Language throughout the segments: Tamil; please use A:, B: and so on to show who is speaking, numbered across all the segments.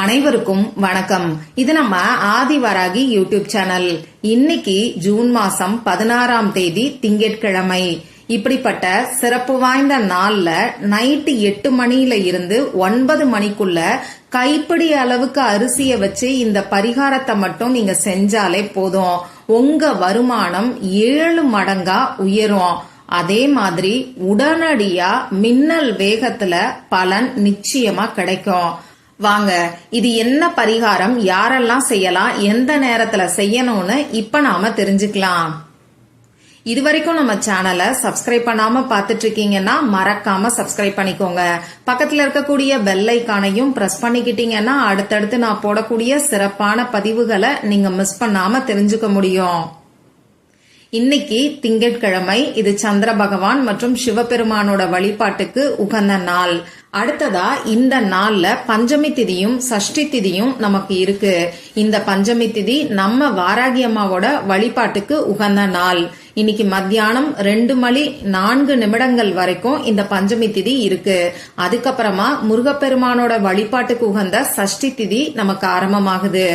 A: அனைவருக்கும் வணக்கம். இது நம்ம ஆதிவராகி யூடியூப் சேனல். இன்னைக்கு ஜூன் மாசம் பதினாறாம் தேதி திங்கட்கிழமை. இப்படிப்பட்ட சிறப்பு வாய்ந்த நாள்ல நைட்டு எட்டு மணியில இருந்து ஒன்பது மணிக்குள்ள கைப்பிடி அளவுக்கு அரிசிய வச்சு இந்த பரிகாரத்தை மட்டும் நீங்க செஞ்சாலே போதும். உங்க வருமானம் ஏழு மடங்கா உயரும். அதே மாதிரி உடனடியா மின்னல் வேகத்துல பலன் நிச்சயமா கிடைக்கும். வாங்க இது என்ன பரிகாரம்? யாரெல்லாம் செய்யலாம்? எந்த நேரத்துல செய்யணும்னு இப்ப நாம தெரிஞ்சுக்கலாம். இது வரைக்கும் நம்ம சேனலை சப்ஸ்கிரைப் பண்ணாம பாத்துட்டு இருக்கீங்கன்னா மறக்காம சப்ஸ்கிரைப் பண்ணிக்கோங்க. பக்கத்துல இருக்கக்கூடிய பெல் ஐக்கானையும் பிரஸ் பண்ணிக்கிட்டீங்கன்னா அடுத்தடுத்து நான் போடக்கூடிய சிறப்பான பதிவுகளை நீங்க மிஸ் பண்ணாம தெரிஞ்சுக்க முடியும். இன்னைக்கு திங்கட்கிழமை இது சந்திர பகவான் மற்றும் சிவபெருமானோட வழிபாட்டுக்கு உகந்த நாள். அடுத்ததா இந்த நாள்ல பஞ்சமி திதியும் சஷ்டி திதியும் நமக்கு இருக்கு. இந்த பஞ்சமி திதி நம்ம வாராகி அம்மாவோட வழிபாட்டுக்கு உகந்த நாள். இன்னைக்கு மத்தியானம் ரெண்டு மணி நான்கு நிமிடங்கள் வரைக்கும் இந்த பஞ்சமி திதி இருக்கு. அதுக்கப்புறமா முருகப்பெருமானோட வழிபாட்டுக்கு உகந்த சஷ்டி திதி நமக்கு ஆரம்பமாகுது.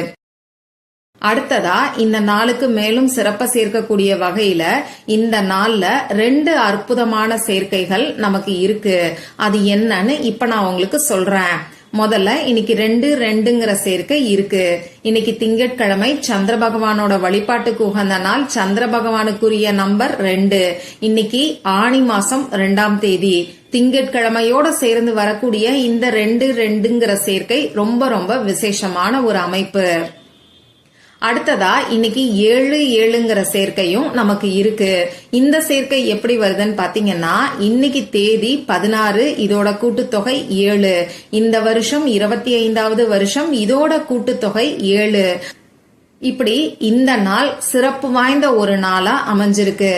A: அடுத்ததா இந்த நாளுக்கு மேலும் சிறப்ப சேர்க்கக்கூடிய வகையில இந்த நாள்ல ரெண்டு அற்புதமான சேர்க்கைகள் நமக்கு இருக்கு. அது என்னன்னு இப்ப நான் உங்களுக்கு சொல்றேன். முதல்ல இன்னைக்கு ரெண்டு ரெண்டுங்கிற சேர்க்கை இருக்கு. இன்னைக்கு திங்கட்கிழமை சந்திர பகவானோட வழிபாட்டுக்கு உகந்த நாள் சந்திர பகவானுக்குரிய நம்பர் ரெண்டு. இன்னைக்கு ஆணி மாசம் ரெண்டாம் தேதி. திங்கட்கிழமையோட சேர்ந்து வரக்கூடிய இந்த ரெண்டு ரெண்டுங்கிற சேர்க்கை ரொம்ப ரொம்ப விசேஷமான ஒரு அமைப்பு. அடுத்ததா இன்னைக்கு ஏழு ஏழுங்கிற சேர்க்கையும் நமக்கு இருக்கு. இந்த சேர்க்கை எப்படி வருதுன்னு பாத்தீங்கன்னா இன்னைக்கு தேதி பதினாறு இதோட கூட்டுத்தொகை ஏழு. இந்த வருஷம் இருபத்தி ஐந்தாவது வருஷம் இதோட கூட்டுத்தொகை ஏழு. இப்படி இந்த நாள் சிறப்பு வாய்ந்த ஒரு நாளா அமைஞ்சிருக்கு.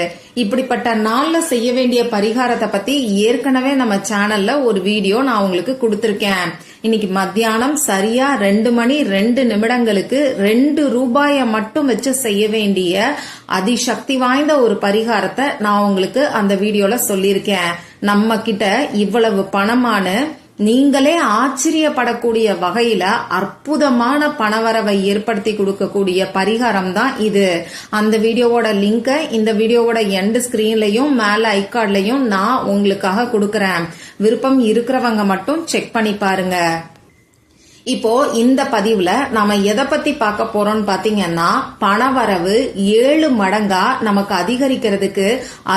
A: இப்படிப்பட்ட நாள்ல செய்ய வேண்டிய பரிகாரத்தை பத்தி ஏற்கனவே நம்ம சேனல்ல ஒரு வீடியோ நான் உங்களுக்கு கொடுத்திருக்கேன். இன்னைக்கு மத்தியானம் சரியா ரெண்டு மணி ரெண்டு நிமிடங்களுக்கு ரெண்டு ரூபாய மட்டும் வச்சு செய்ய வேண்டிய அதிசக்தி வாய்ந்த ஒரு பரிகாரத்தை நான் உங்களுக்கு அந்த வீடியோல சொல்லியிருக்கேன். நம்ம கிட்ட இவ்வளவு பணமான நீங்களே ஆச்சரியப்படக்கூடிய வகையில அற்புதமான பணவரவை ஏற்படுத்தி கொடுக்கக்கூடிய பரிகாரம் தான் இது. அந்த வீடியோவோட லிங்கை இந்த வீடியோவோட எண்ட் ஸ்கிரீன்லையும் மேல ஐகார்ட்லையும் நான் உங்களுக்காக கொடுக்கறேன். விருப்பம் இருக்கிறவங்க மட்டும் செக் பண்ணி பாருங்க. இப்போ இந்த பதிவுல நாம எதை பத்தி பார்க்க போறோம்னு பாத்தீங்கன்னா பணவரவு ஏழு மடங்கா நமக்கு அதிகரிக்கிறதுக்கு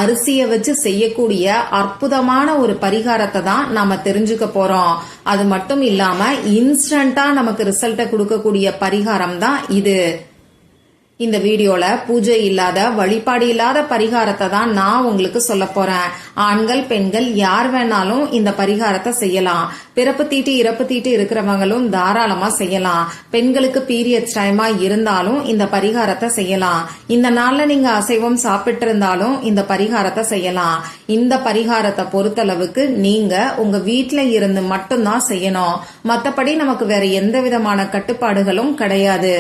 A: அரிசியை வச்சு செய்யக்கூடிய அற்புதமான ஒரு பரிகாரத்தை தான் நாம தெரிஞ்சுக்க போறோம். அது மட்டும் இல்லாம இன்ஸ்டன்டா நமக்கு ரிசல்ட்டை கொடுக்கக்கூடிய பரிகாரம் தான் இது. இந்த வீடியோல பூஜை இல்லாத வழிபாடு இல்லாத பரிகாரத்தை தான் நான் உங்களுக்கு சொல்ல போறேன். ஆண்கள் பெண்கள் யார் வேணாலும் இந்த பரிகாரத்தை செய்யலாம். பிறப்பு தீட்டு இறப்பு தீட்டு இருக்கிறவங்களும் தாராளமா செய்யலாம். பெண்களுக்கு பீரியட்ஸ் டைமா இருந்தாலும் இந்த பரிகாரத்தை செய்யலாம். இந்த நாள்ல நீங்க அசைவம் சாப்பிட்டு இருந்தாலும் இந்த பரிகாரத்தை செய்யலாம். இந்த பரிகாரத்தை பொறுத்தளவுக்கு நீங்க உங்க வீட்ல இருந்து மட்டும்தான் செய்யணும். மத்தபடி நமக்கு வேற எந்த விதமான கட்டுப்பாடுகளும் கிடையாது.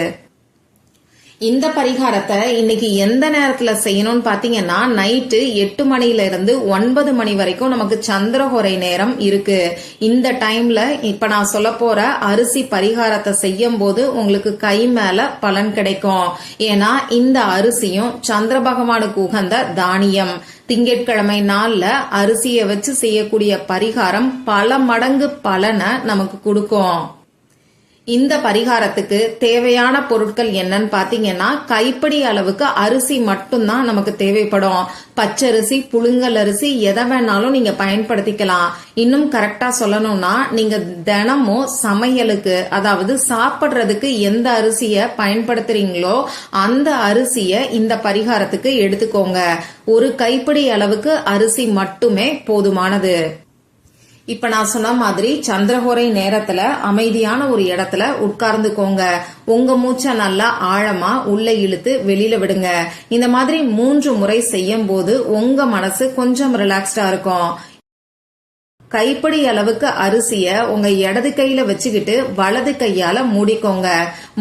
A: இந்த பரிகாரத்தை இன்னைக்கு எந்த நேரத்துல செய்யணும்னு பாத்தீங்கன்னா நைட்டு எட்டு மணில இருந்து ஒன்பது மணி வரைக்கும் நமக்கு சந்திரஹோரை நேரம் இருக்கு. இந்த டைம்ல இப்ப நான் சொல்ல போற அரிசி பரிகாரத்தை செய்யும் போது உங்களுக்கு கை மேல பலன் கிடைக்கும். ஏன்னா இந்த அரிசியும் சந்திர பகவானுக்கு உகந்த தானியம். திங்கட்கிழமை நாள்ல அரிசியை வச்சு செய்யக்கூடிய பரிகாரம் பல மடங்கு பலனை நமக்கு கொடுக்கும். இந்த பரிகாரத்துக்கு தேவையான பொருட்கள் என்னன்னு பாத்தீங்கன்னா கைப்படி அளவுக்கு அரிசி மட்டும்தான் நமக்கு தேவைப்படும். பச்சரிசி புழுங்கல் அரிசி எதை வேணாலும் நீங்க பயன்படுத்திக்கலாம். இன்னும் கரெக்டா சொல்லணும்னா நீங்க தினமும் சமையலுக்கு அதாவது சாப்பிடுறதுக்கு எந்த அரிசிய பயன்படுத்துறீங்களோ அந்த அரிசிய இந்த பரிகாரத்துக்கு எடுத்துக்கோங்க. ஒரு கைப்பிடி அளவுக்கு அரிசி மட்டுமே போதுமானது. இப்ப நான் சொன்ன மாதிரி சந்திரஹோரை நேரத்துல அமைதியான ஒரு இடத்துல உட்கார்ந்துக்கோங்க. உங்க மூச்சை நல்லா ஆழமா உள்ள இழுத்து வெளியில விடுங்க. இந்த மாதிரி மூன்று முறை செய்யும் போது உங்க மனசு கொஞ்சம் ரிலாக்ஸ்டா இருக்கும். கைப்படி அளவுக்கு அரிசிய உங்க இடது கையில வச்சுக்கிட்டு வலது கையால மூடிக்கோங்க.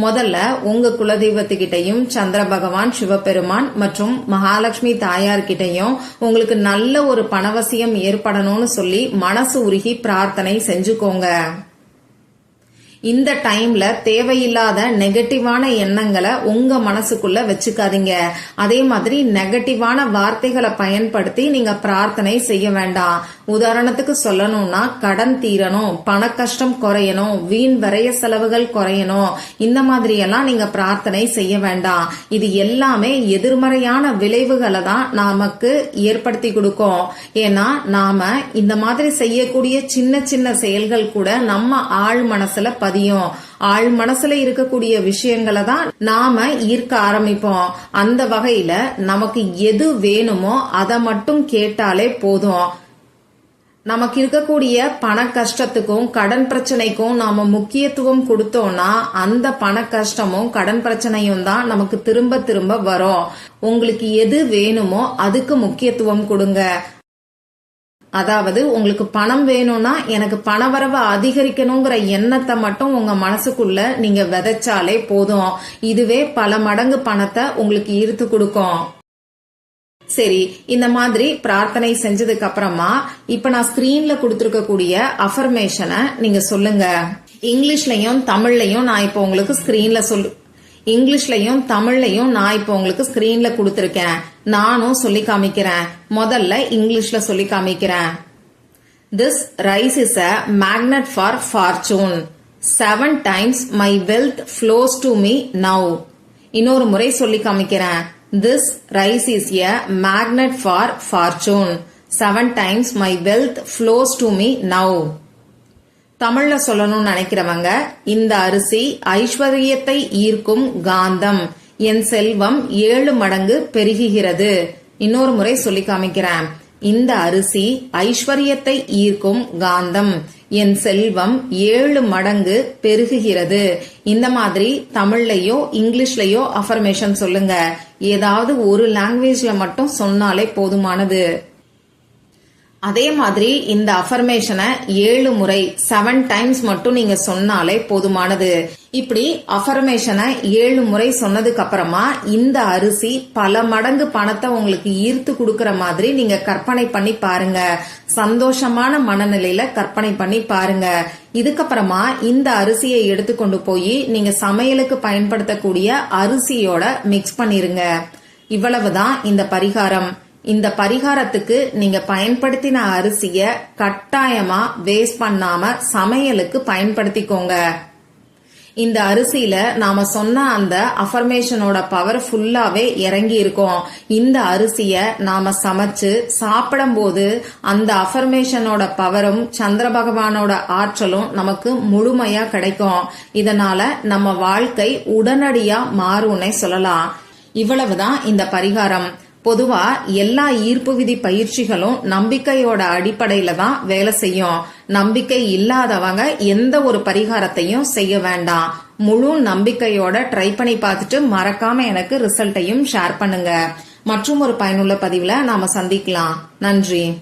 A: முதல்ல உங்க குலதெய்வத்துக்கிட்டையும் சந்திர பகவான் சிவபெருமான் மற்றும் மகாலட்சுமி தாயார்கிட்டையும் உங்களுக்கு நல்ல ஒரு பணவசியம் ஏற்படணும்னு சொல்லி மனசு உருகி பிரார்த்தனை செஞ்சுக்கோங்க. இந்த டைம்ல தேவையில்லாத நெகட்டிவான எண்ணங்களை உங்க மனசுக்குள்ள வச்சுக்காதீங்க. அதே மாதிரி நெகட்டிவான வார்த்தைகளை பயன்படுத்தி நீங்க பிரார்த்தனை செய்ய வேண்டாம். உதாரணத்துக்கு சொல்லணும்னா கடன் தீரணும் பண கஷ்டம் குறையணும் வீண் விரைய செலவுகள் குறையணும். இந்த மாதிரி எல்லாம் நீங்க பிரார்த்தனை செய்ய வேண்டாம். இது எல்லாமே எதிர்மறையான விளைவுகளை தான் நமக்கு ஏற்படுத்தி கொடுக்கும். ஏன்னா நாம இந்த மாதிரி செய்யக்கூடிய சின்ன சின்ன செயல்கள் கூட நம்ம ஆழ் மனசுல பதியும். ஆழ் மனசுல இருக்கக்கூடிய விஷயங்களை தான் நாம ஈர்க்க ஆரம்பிப்போம். அந்த வகையில நமக்கு எது வேணுமோ அதை மட்டும் கேட்டாலே போதும். நமக்கு இருக்கக்கூடிய பண கஷ்டத்துக்கும் கடன் பிரச்சனைக்கும் நாம முக்கியத்துவம் கொடுத்தோம்னா அந்த பண கஷ்டமும் கடன் பிரச்சனையும் தான் நமக்கு திரும்ப திரும்ப வரும். உங்களுக்கு எது வேணுமோ அதுக்கு முக்கியத்துவம் கொடுங்க. அதாவது உங்களுக்கு பணம் வேணும்னா எனக்கு பணவரவை அதிகரிக்கணுங்கிற எண்ணத்தை மட்டும் உங்க மனசுக்குள்ள நீங்க விதைச்சாலே போதும். இதுவே பல மடங்கு பணத்தை உங்களுக்கு ஈர்த்து கொடுக்கும். சரி இந்த மாதிரி பிரார்த்தனை செஞ்சதுக்கு அப்புறமா இப்ப நான் ஸ்கிரீன்ல கொடுத்துருக்கக்கூடிய அஃபர்மேஷனை நீங்க சொல்லுங்க. இங்கிலீஷ்லயும் தமிழ்லயும் நான் இப்போ உங்களுக்கு ஸ்கிரீன்ல சொல்லு இங்கிலீஷ்லயும் தமிழ்லயும் நான் இப்போ உங்களுக்கு ஸ்கிரீன்ல கொடுத்துருக்கேன். நானும் சொல்லி காமிக்கிறேன். முதல்ல இங்கிலீஷ்ல சொல்லி காமிக்கிறேன். This rice is a magnet for fortune seven times my wealth flows to me now இன்னொரு முறை சொல்லி காமிக்கிறேன். This rice is a magnet for fortune seven times my wealth flows to me now தமிழ்ல சொல்லணும்னு நினைக்கிறவங்க இந்த அரிசி ஐஸ்வர்யத்தை ஈர்க்கும் காந்தம். என் செல்வம் ஏழு மடங்கு பெருகுகிறது. இன்னொரு முறை சொல்லி காமிக்கிறேன். இந்த அரிசி ஐஸ்வர்யத்தை ஈர்க்கும் காந்தம். என் செல்வம் ஏழு மடங்கு பெருகுகிறது. இந்த மாதிரி தமிழ்லயோ இங்கிலீஷ்லயோ அஃபர்மேஷன் சொல்லுங்க. ஏதாவது ஒரு லாங்குவேஜ்ல மட்டும் சொன்னாலே போதுமானது. அதே மாதிரி இந்த அஃபர்மேஷனை ஏழு முறை செவன் டைம்ஸ் மட்டும் நீங்க சொன்னாலே போதுமானது. இப்படி அஃபர்மேஷனை ஏழு முறை சொன்னதுக்கு அப்புறமா இந்த அரிசி பல மடங்கு பணத்தை உங்களுக்கு ஈர்த்து கொடுக்கற மாதிரி நீங்க கற்பனை பண்ணி பாருங்க. சந்தோஷமான மனநிலையில கற்பனை பண்ணி பாருங்க. இதுக்கப்புறமா இந்த அரிசியை எடுத்துக்கொண்டு போய் நீங்க சமையலுக்கு பயன்படுத்தக்கூடிய அரிசியோட மிக்ஸ் பண்ணிருங்க. இவ்வளவுதான் இந்த பரிகாரம். இந்த பரிகாரத்துக்கு நீங்க பயன்படுத்தின அரிசிய கட்டாயமா வேஸ்ட் பண்ணாம சமையலுக்கு பயன்படுத்திக்கோங்க. இந்த அரிசியில நாம சொன்ன அந்த அஃபர்மேஷனோட பவர் ஃபுல்லாவே இறங்கி இருக்கும். இந்த அரிசிய நாம சமைச்சு சாப்பிடும்போது அந்த அஃபர்மேஷனோட பவரும் சந்திர பகவானோட ஆற்றலும் நமக்கு முழுமையா கிடைக்கும். இதனால நம்ம வாழ்க்கை உடனடியா மாறும்னே சொல்லலாம். இவ்வளவுதான் இந்த பரிகாரம். பொதுவா எல்லா ஈர்ப்பு விதி பயிற்சிகளும் நம்பிக்கையோட அடிப்படையில தான் வேலை செய்யும். நம்பிக்கை இல்லாதவங்க எந்த ஒரு பரிகாரத்தையும் செய்ய வேண்டாம். முழு நம்பிக்கையோட ட்ரை பண்ணி பார்த்துட்டு மறக்காம எனக்கு ரிசல்ட்டையும் ஷேர் பண்ணுங்க. மற்றும் ஒரு பயனுள்ள பதிவுல நாம சந்திக்கலாம். நன்றி.